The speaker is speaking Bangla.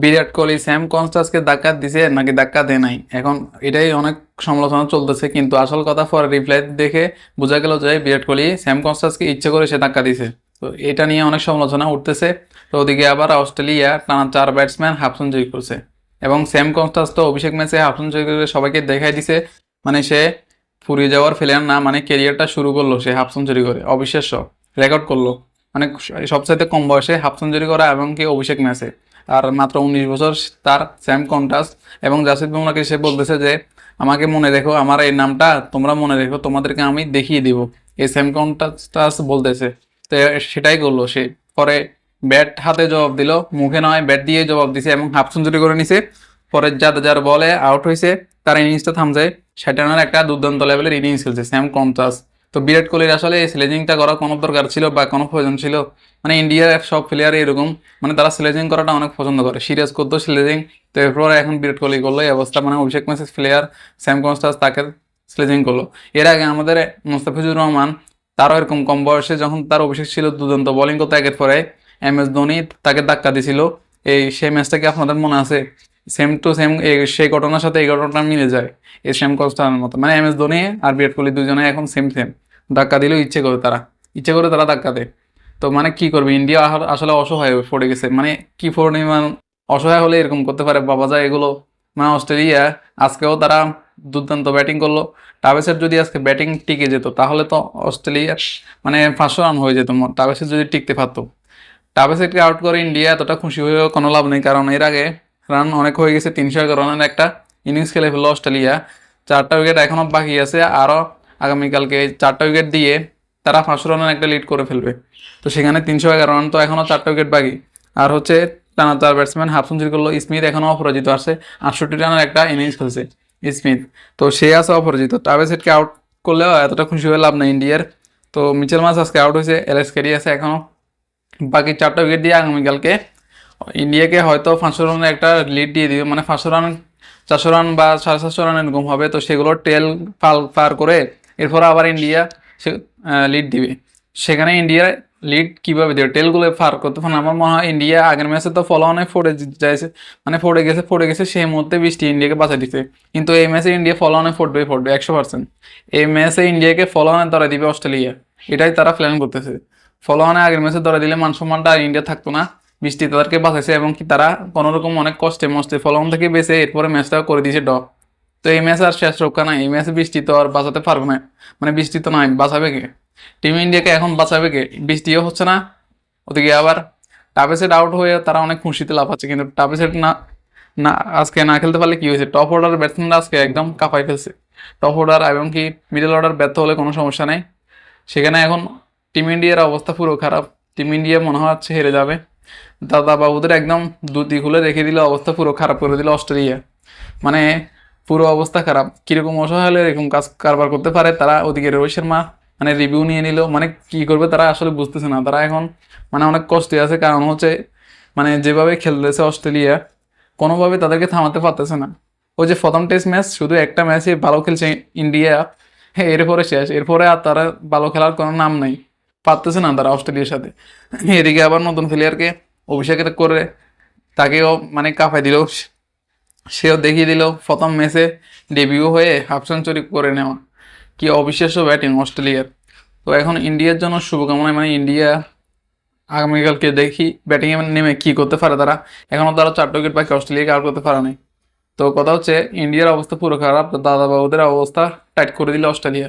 বিরাট কোহলি স্যাম কনস্টাসকে ধাক্কা দিছে নাকি ধাক্কা দেয় নাই? এখন এটাই অনেক সমালোচনা চলতেছে, কিন্তু আসল কথা পরে রিপ্লাই দেখে বোঝা গেল যে বিরাট কোহলি স্যাম কনস্টাসকে ইচ্ছে করে সে ধাক্কা দিছে। তো এটা নিয়ে অনেক সমালোচনা উঠতেছে। তো ওদিকে আবার অস্ট্রেলিয়া টানা চার ব্যাটসম্যান হাফ সেঞ্চুরি করছে। এবং স্যাম কনস্টাস তো অভিষেক ম্যাচে হাফ সেঞ্চুরি করে সবাইকে দেখাই দিছে। মানে সে ফুরিয়ে যাওয়ার প্লেয়ার না মানে কেরিয়ারটা শুরু করল সে হাফ সেঞ্চুরি করে। অবিশ্বাস্য রেকর্ড করল। মানে সবচাইতে কম বয়সে হাফ সেঞ্চুরি করা এবং কি অভিষেক ম্যাচে। আর মাত্র উনিশ বছর তার স্যাম কন্টাস এবং জাসিদ বুমরাকে সে বলতেছে যে, আমাকে মনে রেখো, আমার এই নামটা তোমরা মনে রেখো, তোমাদেরকে আমি দেখিয়ে দিব। এই স্যাম কন্টাস বলতেছে। তো সেটাই করল সে। পরে ব্যাট হাতে জবাব দিল, মুখে নয় ব্যাট দিয়ে জবাব দিছে এবং হাফ সেঞ্চুরি করে নিছে। পরে যার যার বলে আউট হয়েছে তার ইনিংসটা থামছে। সেটানার একটা দুর্দান্ত লেভেলের ইনিংস খেলছে। স্যাম কন্টাস তো বিরাট কোহলির আসলে এই স্লেজিংটা করা কোনো দরকার ছিল বা কোনো প্রয়োজন ছিল? মানে ইন্ডিয়ার সব প্লেয়ার এরকম। মানে তারা স্লেজিং করাটা অনেক পছন্দ করে। সিরিয়াস করতো স্লেজিং তো এরপরে এখন বিরাট কোহলি করল। এই অবস্থা মানে অভিষেক ম্যাচেস প্লেয়ার স্যাম কনস্টাস তাকে স্লেজিং করল। এর আগে আমাদের মোস্তাফিজুর রহমান, তারও এরকম কম বয়সে যখন তার অভিষেক ছিল দুর্দান্ত। বোলিং করতে একের পরে এম এস ধোনি তাকে ধাক্কা দিছিল। এই সেই ম্যাচটা কি আপনাদের মনে আছে? সেম টু সেম সেই ঘটনার সাথে এই ঘটনাটা মিলে যায়। এই সেম কনস্টানের মতো। মানে এম এস ধোনি আর বিরাট কোহলি দুজনে এখন সেম সেম ধাক্কা দিলেও ইচ্ছে করে তারা। ইচ্ছে করে তারা ধাক্কা দেয়। তো মানে কি করবে? ইন্ডিয়া আসলে অসহায় হয়ে পড়ে গেছে। মানে কি পরিমাণ অসহায় হলে এরকম করতে পারে? বাবা যায় এগুলো। মানে অস্ট্রেলিয়া, আজকেও তারা দুর্দান্ত ব্যাটিং করল। টাভেসের যদি আজকে ব্যাটিং টিকে যেত, তাহলে তো অস্ট্রেলিয়ার মানে পাঁচশো রান হয়ে যেত। টাভেসের যদি টিকতে পারতো। টাভেসেরকে আউট করে ইন্ডিয়া? এতটা খুশি হয়েও কোনো লাভ নেই। কারণ এর আগে রান অনেক হয়ে গেছে। তিনশো এগারো রানের একটা ইনিংস খেলে ফেলল অস্ট্রেলিয়া। চারটা উইকেট এখনও বাকি আছে। আরও আগামীকালকে চারটা উইকেট দিয়ে তারা পাঁচশো রানের একটা লিড করে ফেলবে। তো সেখানে তিনশো এগারো রান তো এখনও চারটা উইকেট বাকি। আর হচ্ছে টানা চার ব্যাটসম্যান হাফ সেঞ্চুরি করল, স্মিথ এখনও অপরাজিত আসছে আটষট্টি রানের একটা ইনিংস খেলছে স্মিথ। তো সে আছে অপরাজিত। টাভেসেটকে আউট করলেও এতটা খুশি হয়ে লাভ নেই ইন্ডিয়ার। তো মিচেল মাস আজকে আউট হয়েছে, এলএস ক্যারি আছে এখনও বাকি চারটা উইকেট দিয়ে আগামীকালকে ইন্ডিয়াকে হয়তো পাঁচশো রানের একটা লিড দিয়ে দিবে। মানে পাঁচশো রান চারশো রান বা সাড়ে সাতশো রান এরকম হবে। তো সেগুলো টেল পাল পার করে এরপর আবার ইন্ডিয়া সে লিড দিবে। সেখানে ইন্ডিয়া লিড কীভাবে দেবে? টেলগুলো পার করতে পারে আমার মনে হয় ইন্ডিয়া আগের ম্যাচে তো ফলো অনেক ফোড়ে যাইছে। মানে ফোড়ে গেছে ফোড়ে গেছে, সেই মুহূর্তে বৃষ্টি ইন্ডিয়াকে বাঁচা দিতে কিন্তু এই ম্যাচে ইন্ডিয়া ফলো অনেক ফোটবে ফোটবে একশো পার্সেন্ট এই ম্যাচে ইন্ডিয়াকে ফলো অনেক ধরা দিবে অস্ট্রেলিয়া এটাই তারা প্ল্যান করতেছে। ফলো অনেক আগের ম্যাচে ধরা দিলে মান সম্মানটা আর ইন্ডিয়া থাকতো না। বৃষ্টি তাদেরকে বাঁচাইছে এবং কি তারা কোনোরকম অনেক কষ্টে মস্তে ফলন থেকে বেঁচে এরপরে ম্যাচটা করে দিয়েছে ডক তো এই ম্যাচ আর শেষ রক্ষা নাই। এই ম্যাচে বৃষ্টি তো আর বাঁচাতে পারবে না। মানে বৃষ্টি তো নাই, বাঁচাবে কে? টিম ইন্ডিয়াকে এখন বাঁচাবে কে? বৃষ্টিও হচ্ছে না, ওদিকে আবার টাপেসেট আউট হয়ে তারা অনেক খুশিতে লাফাচ্ছে, কিন্তু টাপেসেট না না, আজকে না খেলতে পারলে কি হয়েছে? টপ অর্ডার ব্যাটসম্যানরা আজকে একদম কাঁপাই ফেলছে। টপ অর্ডার এবং কি মিডল অর্ডার ব্যর্থ হলে কোনো সমস্যা নেই। সেখানে এখন টিম ইন্ডিয়ার অবস্থা পুরো খারাপ। টিম ইন্ডিয়া মনে হচ্ছে হেরে যাবে। দাদা বাবুদের একদম দুটি খুলে রেখে দিলে অবস্থা পুরো খারাপ করে দিল অস্ট্রেলিয়া। মানে পুরো অবস্থা খারাপ। কীরকম অসহায় হলে এরকম কাজ কারবার করতে পারে, তারা ওদিকে রোহিত শর্মা মানে রিভিউ নিয়ে নিল। মানে কি করবে তারা আসলে বুঝতেছে না। তারা এখন মানে অনেক কষ্টে আছে। কারণ হচ্ছে মানে যেভাবে খেলতেছে অস্ট্রেলিয়া, কোনোভাবে তাদেরকে থামাতে পারতেছে না। ওই যে প্রথম টেস্ট ম্যাচ শুধু একটা ম্যাচে ভালো খেলছে ইন্ডিয়া। হ্যাঁ এরপরে শেষ। এরপরে আর তারা ভালো খেলার কোনো নাম নেই। পারতেছে না তারা অস্ট্রেলিয়ার সাথে। এদিকে আবার নতুন প্লেয়ারকে অভিষেকের করে, তাকেও মানে কাঁপাই দিল। সেও দেখিয়ে দিল, প্রথম ম্যাচে ডেবিউ হয়ে হাফ সেঞ্চুরি করে নেওয়া। কি অবিশ্বাস্য ব্যাটিং অস্ট্রেলিয়ার। তো এখন ইন্ডিয়ার জন্য শুভকামনা মানে ইন্ডিয়া আগামীকালকে দেখি ব্যাটিংয়ে নেমে কি করতে পারে তারা। এখনও তারা চারটে উইকেট পাখি অস্ট্রেলিয়াকে আউট করতে পারে নাই। তো কথা হচ্ছে, ইন্ডিয়ার অবস্থা পুরো খারাপ দাদা বাবুদের অবস্থা টাইট করে দিল অস্ট্রেলিয়া।